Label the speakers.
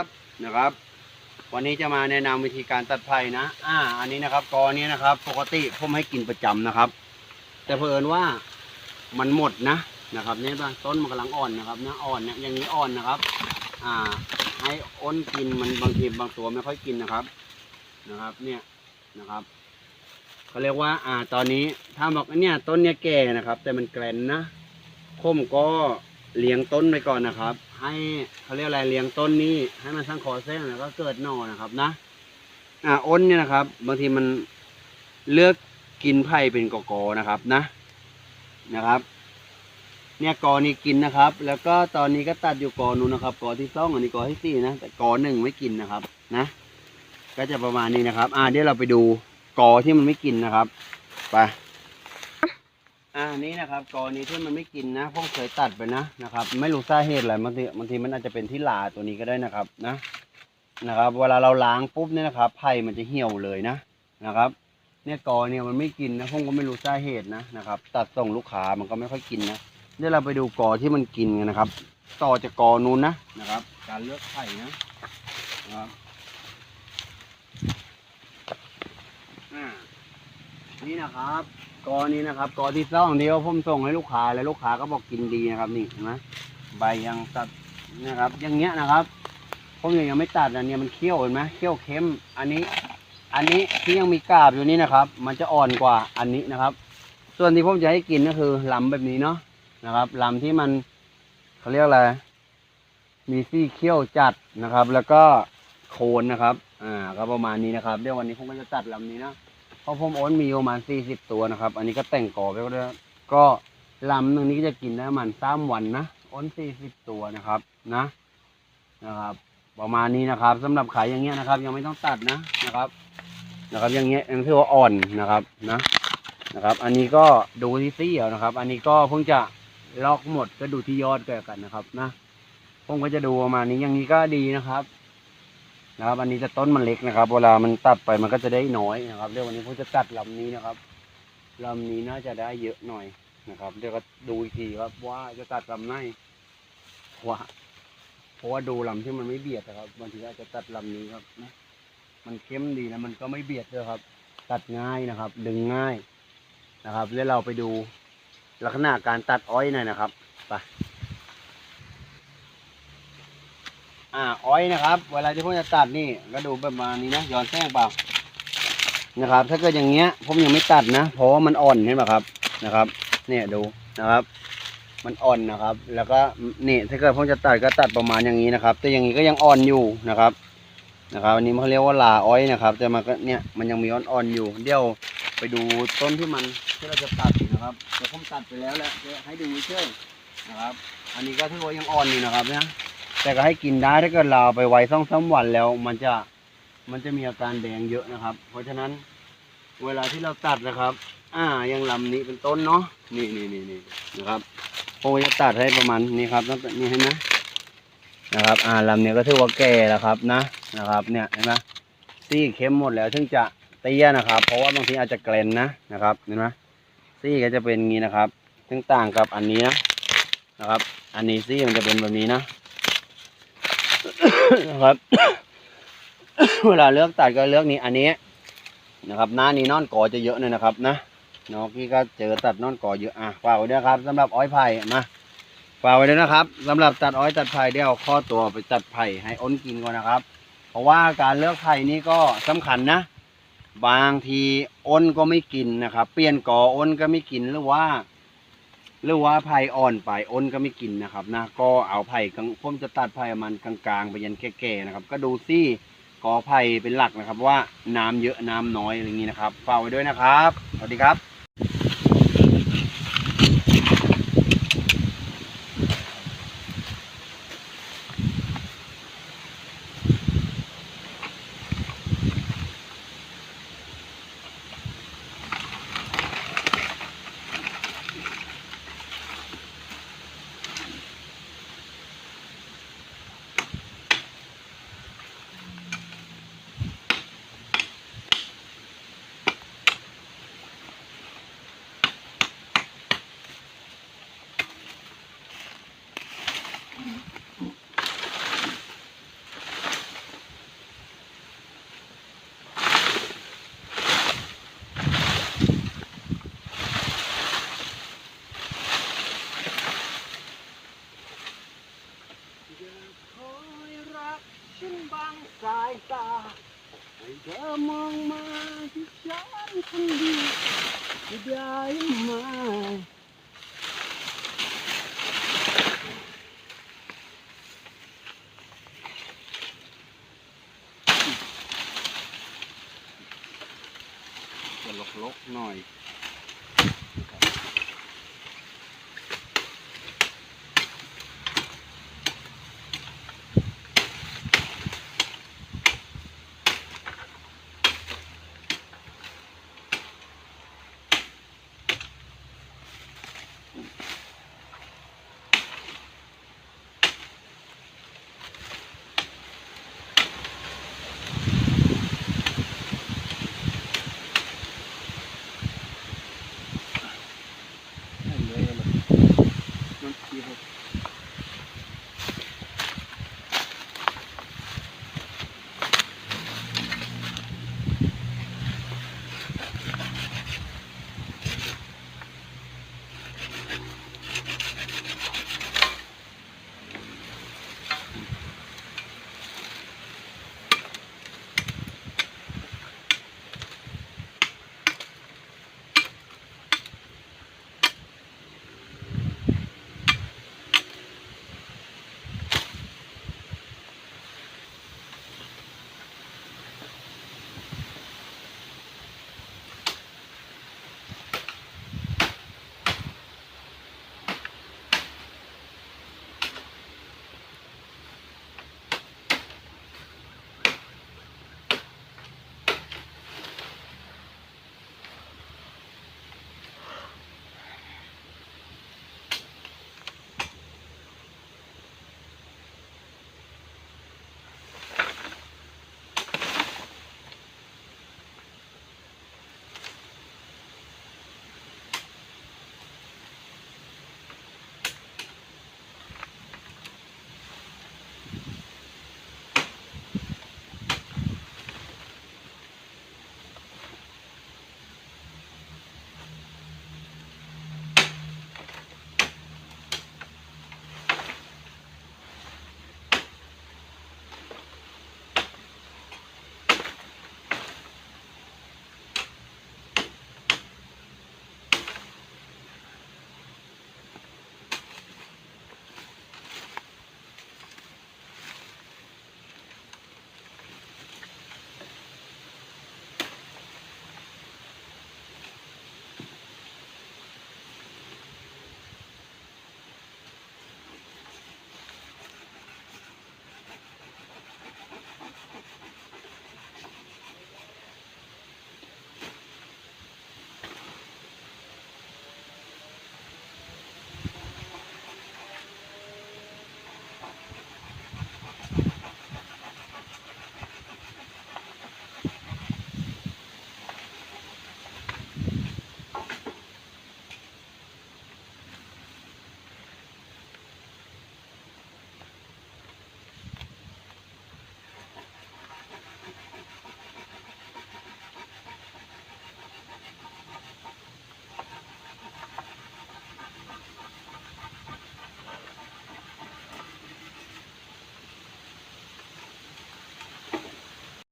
Speaker 1: ับนะครับ วันนี้จะมาแนะนำวิธีการตัดไผ่นะ อ่า อันนี้นะครับกอนี้นะครับ ปกติผมให้กินประจำนะครับ แต่เผอิญว่ามันหมดนะนะครับเนี่ยป่ะต้นมันกำลังอ่อนนะครับนะอ่อนเนี่ยอย่างนี้อ่อนนะครับ อ่า ให้อ้นกินมันบางทีบางตัวไม่ค่อยกินนะครับ นะครับ เนี่ยนะครับเขาเรียกว่า อ่า ตอนนี้ถ้าบอกเนี่ยต้นเนี่ยแก่นะครับ แต่มันแกรนนะผมก็ เลี้ยงต้นไปก่อนนะครับ ให้เขาเรียกอะไรเลี้ยงต้นนี้ ให้มันสร้างคอเส้นแล้วก็เกิดหน่อนะครับนะ อ่าอ้นเนี่ยนะครับ บางทีมันเลือกกินไผ่เป็นกอกอนะครับนะนะครับ เนี่ยกอนี้กินนะครับ แล้วก็ตอนนี้ก็ตัดอยู่กอนู้นนะครับ กอที่สองอันนี้กอที่สี่นะแต่กอหนึ่งไม่กินนะครับ นะ ก็จะประมาณนี้นะครับ อ่าเดี๋ยวเราไปดูกอที่มันไม่กินนะครับไป อ่านี่นะครับกอนี้ที่มันไม่กินนะพวกเคยตัดไปนะนะครับ ไม่รู้สาเหตุอะไรบางทีบางทีมันอาจจะเป็นที่ลาตัวนี้ก็ได้นะครับนะนะครับ เวลาเราล้างปุ๊บเนี่ยนะครับไผ่มันจะเหี่ยวเลยนะนะครับ เนี่ยกอเนี่ยมันไม่กินนะผมก็ไม่รู้สาเหตุนะนะครับ ตัดส่งลูกค้ามันก็ไม่ค่อยกินนะเดี๋ยวเราไปดูกอที่มันกินกันนะครับ ต่อจากกอนู้นนะนะครับ การเลือกไผ่นะนะครับอ่านี่นะครับ กอนี้นะครับกอที่สองเดียวผมส่งให้ลูกค้าแล้วลูกค้าก็บอกกินดีนะครับนี่เห็นไหมใบยังตัดนะครับ อย่างเงี้ยนะครับผมยังยังไม่ตัดอันนี้มันเคี้ยวเห็นไหมเคี้ยวเค็มอันนี้ อันนี้ที่ยังมีกาบอยู่นี่นะครับ มันจะอ่อนกว่าอันนี้นะครับ ส่วนที่ผมจะให้กินก็คือลำแบบนี้เนาะนะครับลำที่มันเขาเรียกอะไรมีซี่เคี้ยวจัดนะครับ แล้วก็โคนนะครับ อ่าก็ประมาณนี้นะครับเดี๋ยววันนี้ผมก็จะตัดลำนี้นะ ราะผมโอนมีประมาณสี่สิบตัวนะครับ อันนี้ก็แต่งกอไปก็ได้ก็ลำหนึ่งนี้ก็จะกินได้ประมาณสามวันนะโอนสี่สิบตัวนะครับนะนะครับ ประมาณนี้นะครับสำหรับขายอย่างเงี้ยนะครับ ยังไม่ต้องตัดนะนะครับ นะครับ อย่างเงี้ยยังถือว่าอ่อนนะครับนะนะครับ อันนี้ก็ดูที่ซี่เอานะครับ อันนี้ก็เพิ่งจะล็อกหมดก็ดูที่ยอดก็แล้วกันนะครับ นะผมก็จะดูประมาณนี้อย่างนี้ก็ดีนะครับ นะครับ อันนี้จะต้นมันเล็กนะครับ เวลามันตัดไปมันก็จะได้น้อยนะครับเดี๋ยววันนี้ผมจะตัดลำนี้นะครับลำนี้น่าจะได้เยอะหน่อยนะครับ เดี๋ยวก็ดูอีกทีครับว่าจะตัดลำไหนว่าเพราะว่าดูลำที่มันไม่เบียดนะครับบางทีอาจจะตัดลำนี้ครับนะมันเข้มดีนะมันก็ไม่เบียดด้วยครับ ตัดง่ายนะครับ ดึงง่ายนะครับ แล้วเราไปดูลักษณะการตัดอ้อยหน่อยนะครับไป อ่าอ้อยนะครับ เวลาที่ผมจะตัดนี่ก็ดูประมาณนี้นะย้อนแสงเปล่านะครับ ถ้าเกิดอย่างเงี้ยผมยังไม่ตัดนะ เพราะว่ามันอ่อนเห็นไหมครับนะครับ เนี่ยดูนะครับ มันอ่อนนะครับ แล้วก็นี่ถ้าเกิดผมจะตัดก็ตัดประมาณอย่างนี้นะครับ แต่อย่างนี้ก็ยังอ่อนอยู่นะครับนะครับอันนี้เขาเรียกว่าลาอ้อยนะครับ แต่มันก็เนี่ยมันยังมีอ่อนๆอยู่ เดี๋ยวไปดูต้นที่มันที่เราจะตัดนะครับเดี๋ยวผมตัดไปแล้วแหละให้ดูเฉยๆนะครับ อันนี้ก็ถือว่ายังอ่อนอยู่นะครับเนี่ย แต่ก็ให้กินได้ถ้าเกิดเราไปไว้สองสามวันแล้ว มันจะมันจะมีอาการแดงเยอะนะครับ เพราะฉะนั้นเวลาที่เราตัดนะครับ อ่ายังลำนี้เป็นต้นเนาะนี่นี่นี่นี่นะครับผมจะตัดให้ประมาณนี้ครับตั้งแต่นี่เห็นไหมนะครับ อ่าลำเนี้ยก็ถือว่าแก่แล้วครับนะนะครับ เนี่ยเห็นไหมซี่เข้มหมดแล้วถึงจะเตี้ยนะครับ เพราะว่าบางทีอาจจะเกรนนะนะครับเห็นไหมซี่ก็จะเป็นงนี้นะครับซึ่งต่างกับอันนี้นะนะครับ อันนี้ซี่มันจะเป็นแบบนี้นะ นะครับ เวลาเลือกตัดก็เลือกนี้อันนี้นะครับหน้านี้นอนกอจะเยอะเลยนะครับนะน้องพี่ก็เจอตัดนอนกอเยอะอะฝากไว้ด้วยครับสำหรับอ้อยไผ่มาฝากไว้ด้วยนะครับสำหรับตัดอ้อยตัดไผ่เดี๋ยวข้อตัวไปตัดไผ่ให้อ้นกินก่อนนะครับ เพราะว่าการเลือกไผ่นี่ก็สำคัญนะ บางทีอ้นก็ไม่กินนะครับ เปลี่ยนกออ้นก็ไม่กินหรือว่า หรือว่าไผ่อ่อนไปอ้นก็ไม่กินนะครับนะก็เอาไผ่กลางผมจะตัดไผ่มันกลางๆ ไปยันแก่ๆนะครับ ก็ดูซี่กอไผ่เป็นหลักนะครับ ว่าน้ำเยอะน้ำน้อยอะไรอย่างนี้นะครับฝากไว้ด้วยนะครับสวัสดีครับ ย้มาจะลกๆหน่อย